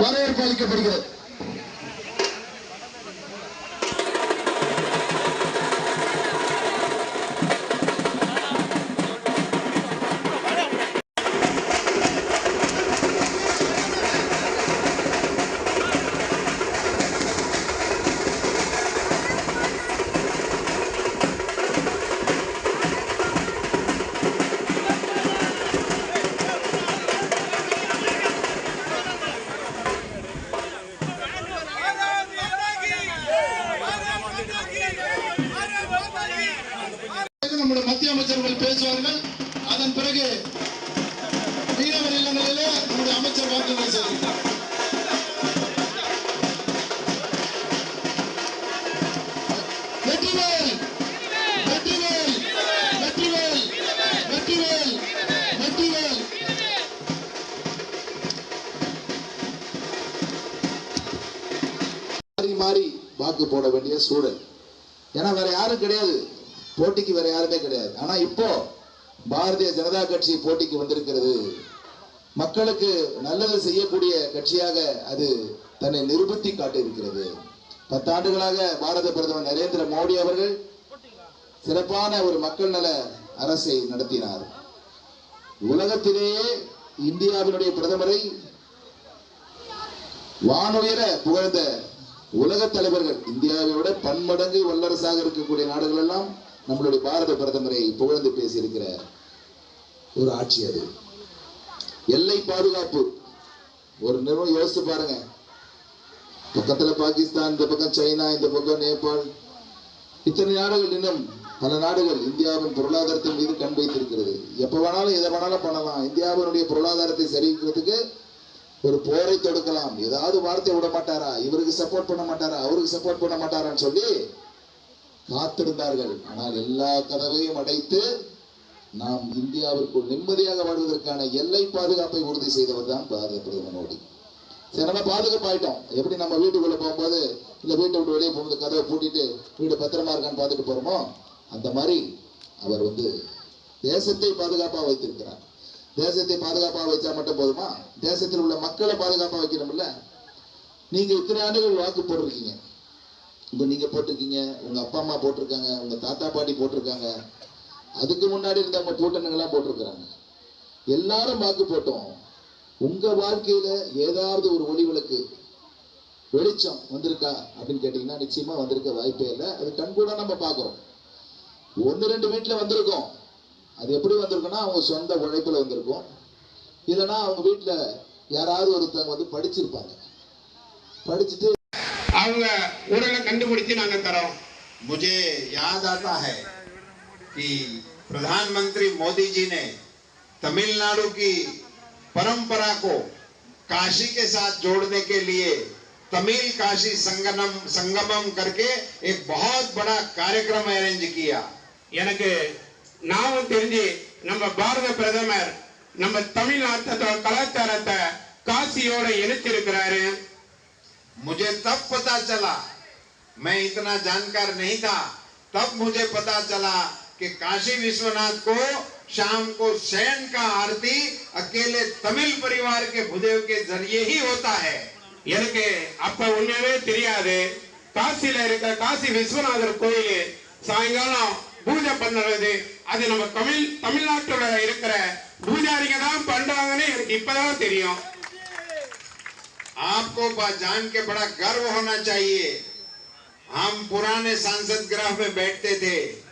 வரவேற்பு அளிக்கப்படுகிறது. நம்முடைய மத்திய அமைச்சர்கள் பேசுவார்கள். அதன் பிறகு மீனவர் இல்லங்களிலே நம்முடைய அமைச்சர் வாக்குகளை செய்கிறார் வெற்றிவேல் வெற்றிவேல் வெற்றிவேல் வெற்றிவேல் வெற்றிவேல். மாறி மாறி வாக்கு போட வேண்டிய சூழல். ஏன்னா வேற யாரும் கிடையாது. போட்டிக்கு வேற யாருமே கிடையாது. ஆனா இப்போ பாரதிய ஜனதா கட்சி போட்டிக்கு வந்திருக்கிறது. மக்களுக்கு நல்லது செய்யக்கூடிய கட்சியாக அது தன்னை நிரூபித்து காட்டியிருக்கிறது. பத்தாண்டுகளாக பாரத பிரதமர் நரேந்திர மோடி அவர்கள் சிறப்பான ஒரு மக்கள் நல அரசை நடத்தினார். உலகத்திலேயே இந்தியாவினுடைய பிரதமரை வானுயர புகழ்ந்த உலக தலைவர்கள் இந்தியாவை விட பன்மடங்கு வல்லரசாக இருக்கக்கூடிய நாடுகள் எல்லாம் நம்மளுடைய பாரத பிரதமரை புகழ்ந்து பேசியிருக்கிற ஒரு ஆட்சி அது. எல்லை பாதுகாப்பு. ஒரு நிறுவனம் யோசித்து பாருங்க. பக்கத்துல பாகிஸ்தான் இந்த பக்கம் சைனா இந்த பக்கம் நேபாள். இத்தனை நாடுகள் இன்னும் பல நாடுகள் இந்தியாவின் பொருளாதாரத்தின் மீது கண் வைத்திருக்கிறது. எப்ப வேணாலும் எதை வேணாலும் பண்ணலாம். இந்தியாவினுடைய பொருளாதாரத்தை சரிக்கிறதுக்கு ஒரு போரை தொடுக்கலாம். ஏதாவது வார்த்தை விட மாட்டாரா இவருக்கு சப்போர்ட் பண்ண மாட்டாரா? அவருக்கு சப்போர்ட் பண்ண மாட்டாரான்னு சொல்லி காத்திருந்தார்கள். ஆனால் எல்லா கதவையும் அடைத்து நாம் இந்தியாவிற்குள் நிம்மதியாக வாழ்வதற்கான எல்லை பாதுகாப்பை உறுதி செய்தவர் தான் பாரத பிரதமர் மோடி. சரி நம்ம பாதுகாப்பாயிட்டோம் எப்படி நம்ம வீட்டுக்குள்ள போகும்போது இல்லை வீட்டை விட்டு வெளியே போகும்போது கதவை பூட்டிட்டு வீடு பத்திரமா இருக்கான்னு பார்த்துட்டு போறோமோ? அந்த மாதிரி அவர் வந்து தேசத்தை பாதுகாப்பா வைத்திருக்கிறார். தேசத்தை பாதுகாப்பா வைச்சா மட்டும் போதுமா? தேசத்தில் உள்ள மக்களை பாதுகாப்பா வைக்கணும்ல? நீங்க இத்தனை ஆண்டுகள் வாக்கு போட்டிருக்கீங்க. இப்போ நீங்க போட்டிருக்கீங்க உங்க அப்பா அம்மா போட்டிருக்காங்க உங்கள் தாத்தா பாட்டி போட்டிருக்காங்க. அதுக்கு முன்னாடி இருந்தவங்க கூட்டணுங்களாம் போட்டிருக்கிறாங்க. எல்லாரும் வாக்கு போட்டோம். உங்க வாழ்க்கையில ஏதாவது ஒரு ஒளி விளக்கு வெளிச்சம் வந்திருக்கா அப்படின்னு கேட்டிங்கன்னா நிச்சயமா வந்திருக்க வாய்ப்பே இல்லை. அது கண்கூட நம்ம பார்க்குறோம். ஒன்று ரெண்டு வீட்டில் வந்திருக்கோம். அது எப்படி வந்திருக்குன்னா அவங்க சொந்த உழைப்புல வந்திருக்கும். இல்லைன்னா அவங்க வீட்டில் யாராவது ஒருத்தவங்க வந்து படிச்சிருப்பாங்க. படிச்சுட்டு அவங்க ஊழலை கண்டுபிடிச்சு நாங்க தரோம் मुझे याद आता है कि प्रधानमंत्री मोदी जी ने तमिलनाडु की परंपरा को काशी के साथ जोड़ने के लिए तमिल काशी संगमम संगमम करके एक बहुत बड़ा कार्यक्रम अरेंज किया எனக்கு நாமும் தெரிஞ்சு நம்ம பாரத பிரதமர் நம்ம தமிழ்நாட்டோட கலாச்சாரத்தை காசியோட இணைச்சிருக்கிறாரு मुझे तब पता चला मैं इतना जानकार नहीं था तब मुझे पता चला कि काशी विश्वनाथ को शाम को शयन का आरती अकेले तमिल परिवार के भूदेव के जरिए ही होता है எனக்கு அப்ப உண்மையாவே தெரியாது காசியில இருக்கிற காசி விஸ்வநாதர் கோயில் சாயங்காலம் பூஜை பண்ணுறது அது நம்ம தமிழ் தமிழ்நாட்டுல இருக்கிற பூஜாரிங்க தான் பண்றாங்கன்னு எனக்கு இப்பதான் தெரியும் आपको जान के बड़ा गर्व होना चाहिए। हम पुराने सांसद ग्रह में बैठते थे।